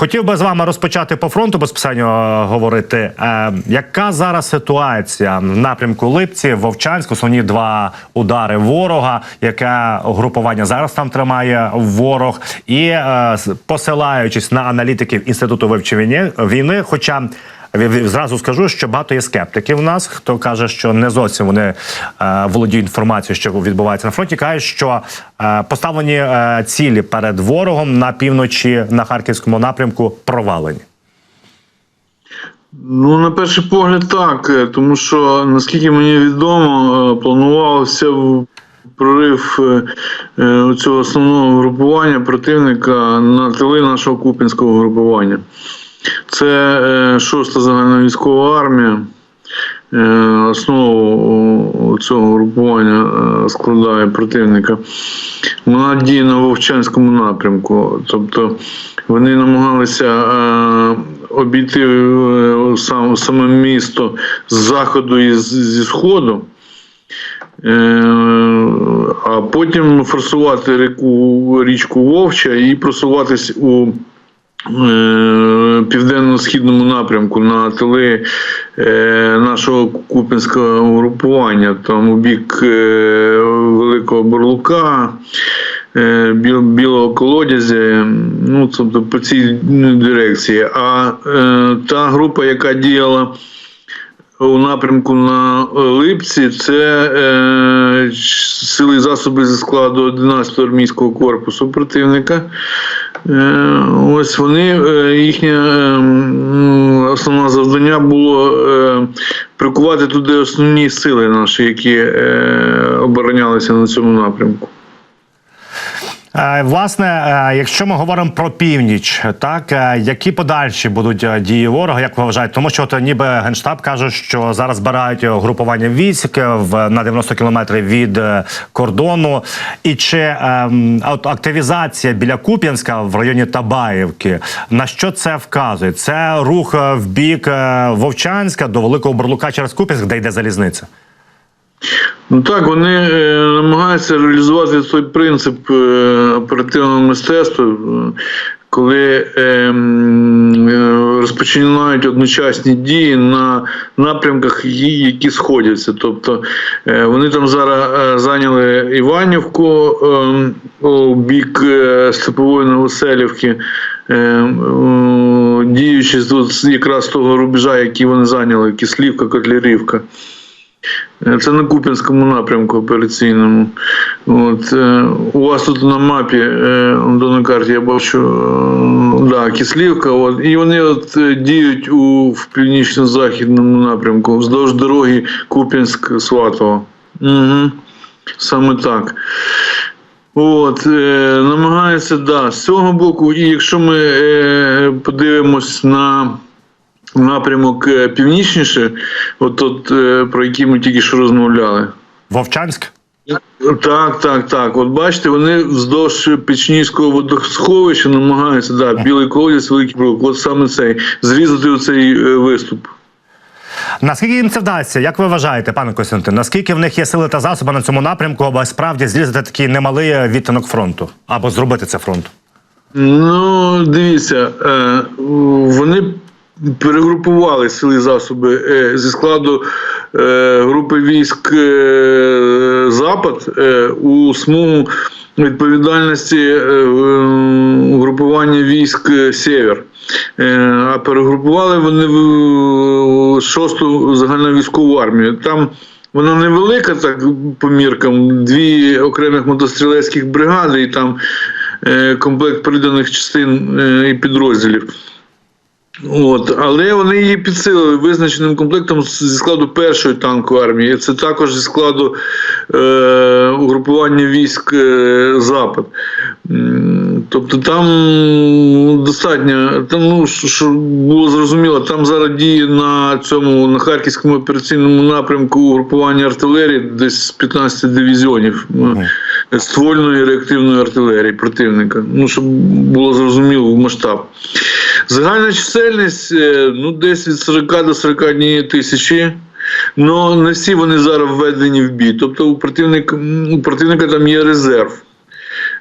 Хотів би з вами розпочати по фронту безпосередньо е, говорити. Е, яка зараз ситуація в напрямку Липці, Вовчанськ, основні два удари ворога, яке групування зараз там тримає ворог, і е, посилаючись на аналітиків інституту вивчення війни, хоча. Зразу скажу, що багато є скептиків у нас, хто каже, що не зовсім вони е, володіють інформацією, що відбувається на фронті. кажуть, що е, поставлені е, цілі перед ворогом на півночі на харківському напрямку провалені. Ну, на перший погляд, так, тому що наскільки мені відомо, планувався прорив цього основного групування противника на тили нашого купінського групування. Це е, шоста загальновійськова армія. Е, Основу цього групування е, складає противника. Вона діє на Вовчанському напрямку. Тобто вони намагалися обійти сам, саме місто з заходу і зі сходу. А потім форсувати річку Вовча і просуватись у південно-східному напрямку на тили е, нашого купінського угрупування, там у бік е, Великого Борлука, е, Білого колодязя, ну тобто по цій дирекції. А е, та група, яка діяла у напрямку на Липці, це е, сили засоби зі складу 11-го армійського корпусу противника. Е, ось вони, е, їхнє е, основне завдання було е, прикувати туди основні сили наші, які е, оборонялися на цьому напрямку. Е, Власне, е, якщо ми говоримо про північ, так е, які подальші будуть дії ворога, як ви вважаєте? Тому що от ніби генштаб каже, що зараз збирають групування військ в на 90 кілометрів від кордону, і чи ем, от активізація біля Куп'янська в районі Табаївки на що це вказує? Це рух в бік Вовчанська до Великого Бурлука через Куп'янськ, де йде залізниця. Ну так, вони е, намагаються реалізувати той принцип е, оперативного мистецтва, е, коли розпочинають одночасні дії на напрямках, які сходяться. Тобто вони там зараз зайняли Іванівку у бік Степової Новоселівки. е, е, Діючи тут якраз того рубежа, який вони зайняли, Кислівка, Котлярівка. Е, Це на Куп'янському напрямку операційному. От, е, у вас тут на мапі е, на карті я бачу да, Кислівка. От, і вони от, діють у, в північно-західному напрямку вздовж дороги Куп'янськ-Сватово. Угу. Саме так. От, е, намагаються, да, з цього боку, і якщо ми е, подивимось на напрямок е, північніше, от, от е, про який ми тільки що розмовляли. Вовчанськ? Так, так, так. От бачите, вони вздовж Печнівського водосховища намагаються, да, білий колодязь, великий пролог, от саме цей, зрізати оцей е, виступ. Наскільки їм це вдасться? Як ви вважаєте, пане Костянтин? Наскільки в них є сили та засоби на цьому напрямку, аби справді зрізати такий немалий відтинок фронту або зробити це фронт? Ну, дивіться, вони перегрупували сили засоби е, зі складу е, групи військ е, Запад у смугу відповідальності угрупування військ Сєвєр. А перегрупували вони в шосту загальновійськову армію. Там вона невелика, так по міркам, дві окремих мотострілецьких бригади, і там комплект приданих частин і підрозділів. От, але вони її підсилили визначеним комплектом зі складу першої танкової армії. Це також зі складу е, угрупування військ е, Запад. Тобто там достатньо, там, ну, що- що було зрозуміло, там зараз діє на цьому на харківському операційному напрямку угрупування артилерії десь з 15 дивізіонів е, ствольної реактивної артилерії противника. Ну, щоб було зрозуміло в масштаб. Загальна чисельність е, ну, десь від 40 до 41 тисячі. Ну, не всі вони зараз введені в бій. Тобто у противника, у противника там є резерв.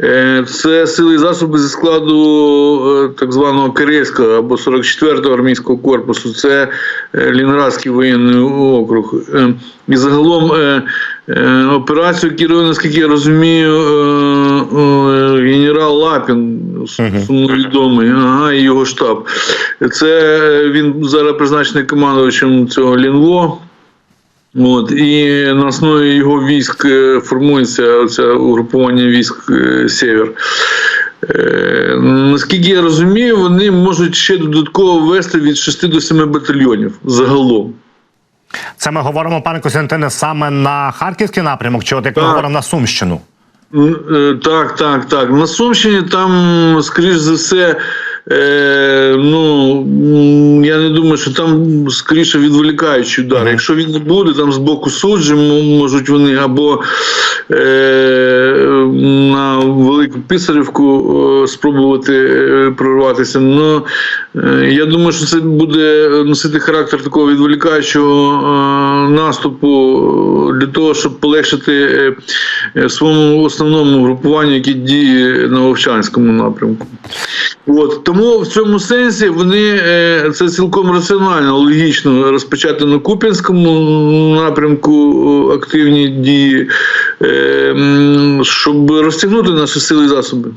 Е, Це сили і засоби зі складу е, так званого Корейського або 44-го армійського корпусу. Це Лінградський воєнний округ. І загалом операцію керує, наскільки я розумію, генерал Лапін, сумновідомий, ага, і його штаб. Це е, він зараз призначений командувачем цього Лінво. От, і на основі його військ е, формується це угрупування військ е, Сєвєр. Е, наскільки я розумію, вони можуть ще додатково вести від 6 до 7 батальйонів загалом. Це ми говоримо, пане Костянтине, саме на харківський напрямок, чи от як ми говоримо на Сумщину? Е, Так, так, так. На Сумщині там, скоріш за все, е, ну я не думаю, що там скоріше відволікаючий удар. Якщо він не буде, там з боку суджі можуть вони або е, на Велику Писарівку е, спробувати е, прорватися. Ну, е, я думаю, що це буде носити характер такого відволікаючого е, наступу е, для того, щоб полегшити е, е, своєму основному групуванню, яке діє на Вовчанському напрямку. От тому в цьому сенсі вони е, це цілком раціонально, логічно розпочати на Куп'янському напрямку е, активні дії, е, щоб розтягнути наші сили і засоби.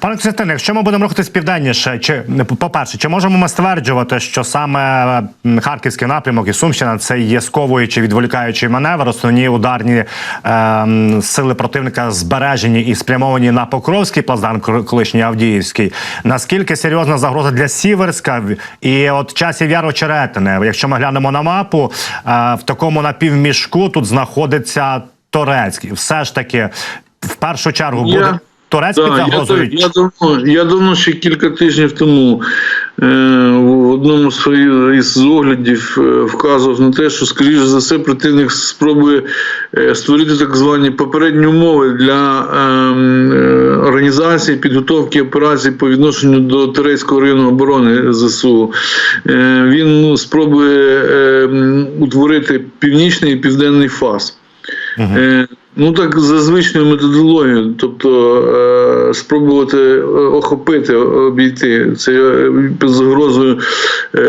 Пане Костянтине, якщо ми будемо рухатись південніше, чи по-перше, чи можемо ми стверджувати, що саме харківський напрямок і Сумщина це є сковуючий відволікаючий маневр, основні ударні ем, сили противника збережені і спрямовані на Покровський плацдарм, колишній Авдіївський. Наскільки серйозна загроза для Сіверська і от часів яру Черетине? Якщо ми глянемо на мапу, е, в такому напівмішку тут знаходиться Торецький. Все ж таки, в першу чергу буде. Турецьк під Так, я, я, давно, я давно ще кілька тижнів тому е, в одному з своїх із оглядів е, вказував на те, що, скоріш за все, противник спробує е, створити так звані попередні умови для е, е, організації підготовки операцій по відношенню до Турецького району оборони ЗСУ. Е, він ну, спробує е, утворити північний і південний фаз. Е, Ну так за звичною методологією, тобто е, спробувати е, охопити, обійти це е, під загрозою е,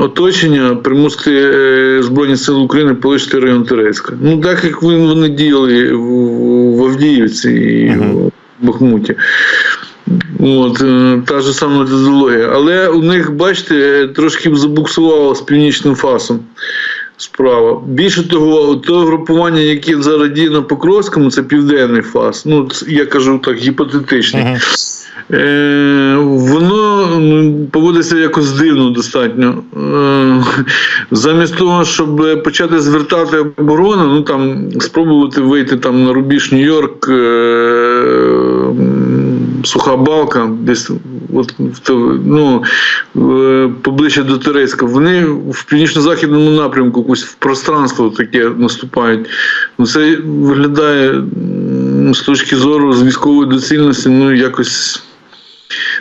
оточення, примусити е, Збройні Сили України полишити район Терецька. Ну так як вони, діяли в, Авдіївці і в Бахмуті. От, та ж сама методологія. Але у них, бачите, трошки забуксувало з північним фасом справа. Більше того, те групування, яке зараз діє на Покровському, це південний фас. Ну, я кажу так, гіпотетичний. Е, воно поводиться якось дивно достатньо. Е, замість того, щоб почати звертати оборону, ну там спробувати вийти там на рубіж Нью-Йорк, е, суха балка, десь от, ну, е, поближче до Терецька. Вони в північно-західному напрямку якось в пространство таке наступають. Ну, це виглядає з точки зору з військової доцільності, ну якось.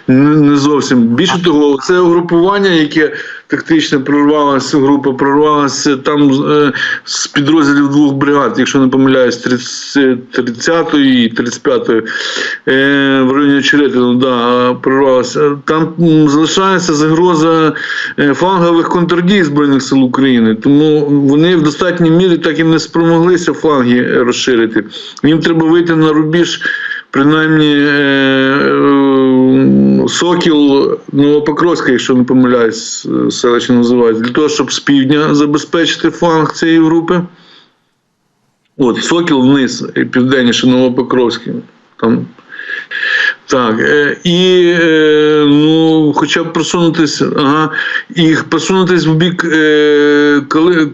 Не не зовсім. Більше того, це угрупування, яке тактично прорвалося, група прорвалася там е, з підрозділів двох бригад, якщо не помиляюсь, 30 30-ї і 35-ї е, в районі Черетину, да, прорвалося. Там залишається загроза е, флангових контрдій Збройних сил України, тому вони в достатній мірі так і не спромоглися фланги розширити. Їм треба вийти на рубіж принаймні Сокіл Новопокровська, якщо не помиляюсь, селище називається, для того, щоб з півдня забезпечити фланг цієї групи. От, Сокіл вниз, і південніше Новопокровський. Там. Так, е, і е, ну, хоча б просунутися, ага, і просунутися в бік е, Кали, е,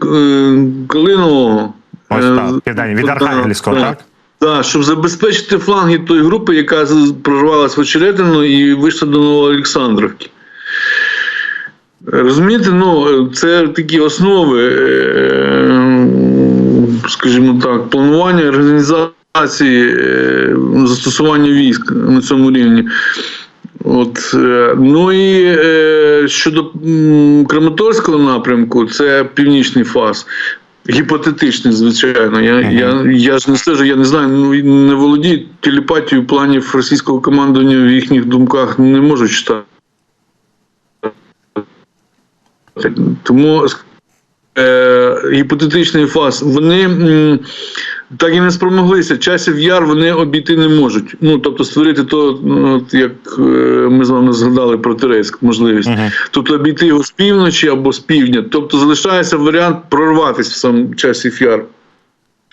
Калинового. Ось так, південні, від Архангельського, так? Так, щоб забезпечити фланги тої групи, яка прорвалась в Очеретину і вийшла до Новоолександрівки. Розумієте, ну, це такі основи, е, скажімо так, планування, організації, е, застосування військ на цьому рівні. От, е, ну і щодо Краматорського напрямку, це північний фаз. Гіпотетичний, звичайно. Я, я, я ж не стежу, я не знаю, ну не володію телепатією планів російського командування в їхніх думках не можу читати. Тому е, гіпотетичний фаз, вони м, так і не спромоглися. Часів яр вони обійти не можуть. Ну тобто створити то, ну, от як е, ми з вами згадали про Терецьк, можливість. Тобто обійти його з півночі або з півдня. Тобто залишається варіант прорватися в сам часів яр.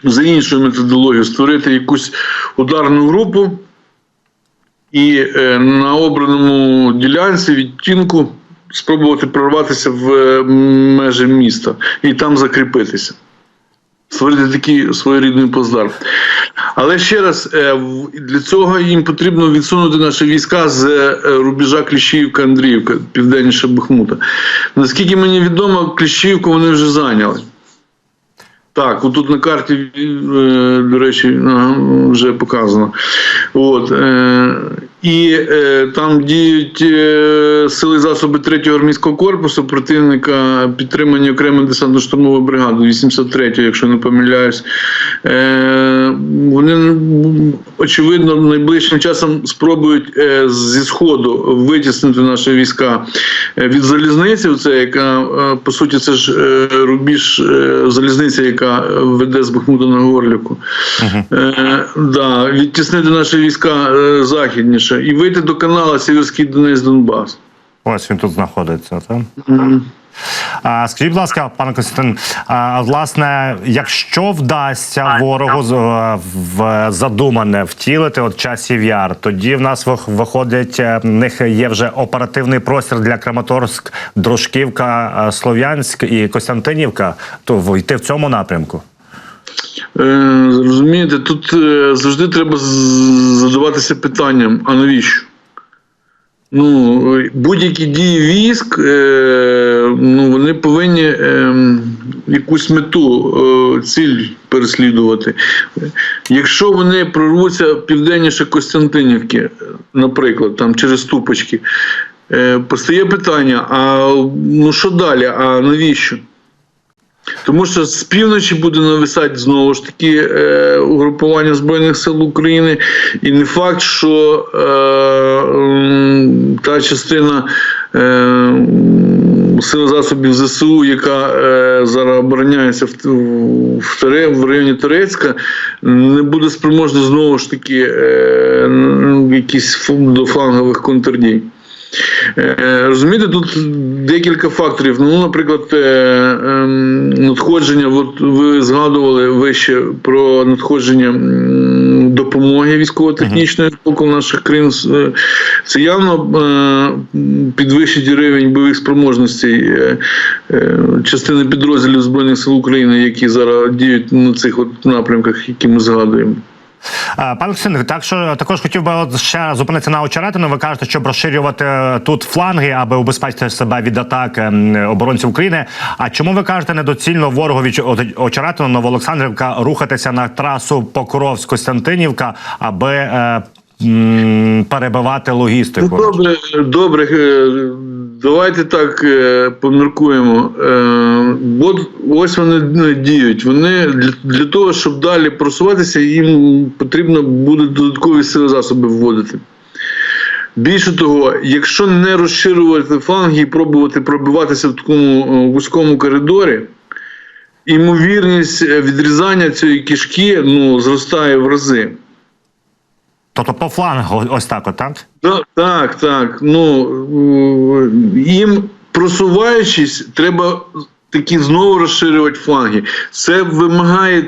За іншою методологією створити якусь ударну групу і е, на обраному ділянці відтінку спробувати прорватися в е, межі міста і там закріпитися. Створити такий своєрідний плацдарм. Але ще раз, е, для цього їм потрібно відсунути наші війська з е, рубежа Кліщіївка Андріївка, південніше Бахмута. Наскільки мені відомо, Кліщіївку вони вже зайняли. Так, отут на карті, е, до речі, вже показано. От, і е, там діють е, сили засоби 3-го армійського корпусу противника, підтримані окремою десантно-штурмовою бригадою 83-ї, якщо не помиляюсь. Е, вони, очевидно, найближчим часом спробують е, зі сходу витіснити наші війська е, від залізниці, це яка е, по суті це ж е, рубіж е, залізниця, яка е, веде з Бахмута на Горлівку. Е, да, відтіснити наші війська е, західніше і вийти до каналу Сіверський Донець Донбас. Ось він тут знаходиться. Так? А, скажіть, будь ласка, пане Костянтин, а, власне, якщо вдасться ворогу з- е, в задумане втілити от часів яр, тоді в нас виходить, е, в них є вже оперативний простір для Краматорськ, Дружківка, е, Слов'янськ і Костянтинівка. То йти в цьому напрямку. Е, Розумієте, тут е, завжди треба задаватися питанням: а навіщо? Ну, будь-які дії військ, е, ну, вони повинні е, якусь мету, ціль переслідувати. Якщо вони прорвуться південніше Костянтинівки, наприклад, там через Тупочки, е, постає питання: а ну що далі? А навіщо? Тому що з півночі буде нависати знову ж таки е, угрупування Збройних сил України, і не факт, що е, м, та частина е, сил засобів ЗСУ, яка е, зараз обороняється в, в, в районі Турецька, не буде спроможна знову ж таки е, якісь до флангових контрдій. Е, Розумієте, тут декілька факторів. Ну, наприклад, е, ем, надходження. От ви згадували вище про надходження допомоги військово-технічної боку наших країн. Е, Це явно е, підвищить рівень бойових спроможностей е, частини підрозділів Збройних сил України, які зараз діють на цих от напрямках, які ми згадуємо. Е, Пане Костянтин, так що також хотів би от ще зупинитися на очеретину. Ви кажете, щоб розширювати тут фланги, аби убезпечити себе від атак ем, оборонців України. А чому ви кажете недоцільно ворогу очеретину Новоолександрівка рухатися на трасу Покровськ-Костянтинівка, аби е, перебивати логістику? добре, добре, е, давайте так е, поміркуємо. Е, От ось вони ну, діють. Вони для, для того, щоб далі просуватися, їм потрібно буде додаткові сили засоби вводити. Більше того, якщо не розширювати фланги і пробувати пробиватися в такому е, вузькому коридорі, імовірність е, відрізання цієї кишки ну, зростає в рази. Тобто по флангу ось так, от, так? Так, так. Ну їм просуваючись, треба такі знову розширювати фланги. Це вимагає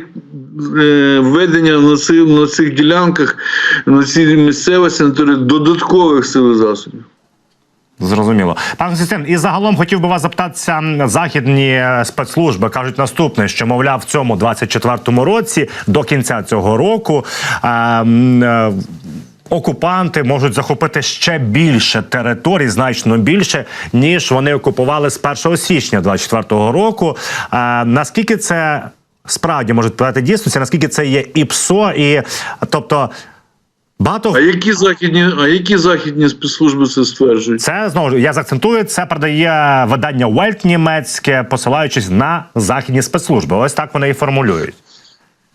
е, введення на цих, на цих ділянках, на цій місцевості на додаткових сил засобів. Зрозуміло, пане Костянтин, і загалом хотів би вас запитатися. Західні е, спецслужби кажуть наступне, що мовляв, в цьому 24-му році до кінця цього року. е, е, Окупанти можуть захопити ще більше територій, значно більше, ніж вони окупували з 1 січня 24-го року. Е, наскільки це справді може відповідати дійсності? Наскільки це є ІПСО, і тобто Багато А які західні, а які західні спецслужби це стверджують? Це знову ж я заакцентую. Це передає видання Welt німецьке, посилаючись на західні спецслужби. Ось так вони і формулюють.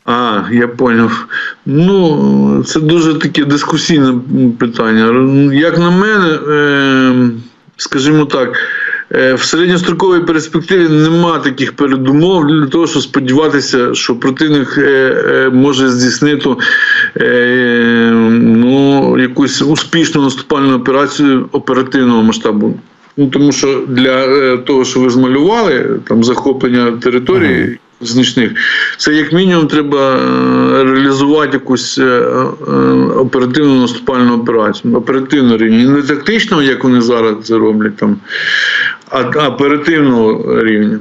А, я поняв. Ну, це дуже таке дискусійне питання. Як на мене, е, скажімо так, в середньостроковій перспективі нема таких передумов для того, щоб сподіватися, що противник е, е, може здійснити е, ну, якусь успішну наступальну операцію оперативного масштабу. Ну, тому що для е, того, що ви змалювали, там захоплення території значних, це як мінімум треба е, реалізувати якусь е, е, оперативну наступальну операцію. Оперативну рівні. Не тактично, як вони зараз це роблять, там, а а оперативного рівня.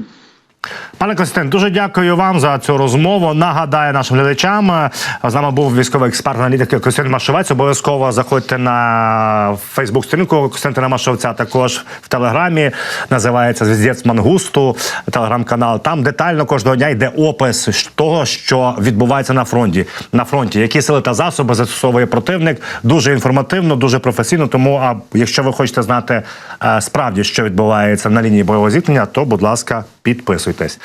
Пане Костянтин, дуже дякую вам за цю розмову. Нагадаю нашим глядачам. е, З нами був військовий експерт аналітик Костянтин Машовець. Обов'язково заходьте на Фейсбук сторінку Костянтина Машовця. Також в телеграмі називається Звіздець Мангусту. Телеграм-канал. Там детально кожного дня йде опис того, що відбувається на фронті. На фронті, які сили та засоби застосовує противник. Дуже інформативно, дуже професійно. Тому, а якщо ви хочете знати е, справді, що відбувається на лінії бойового зіткнення, то будь ласка, підписуйтесь.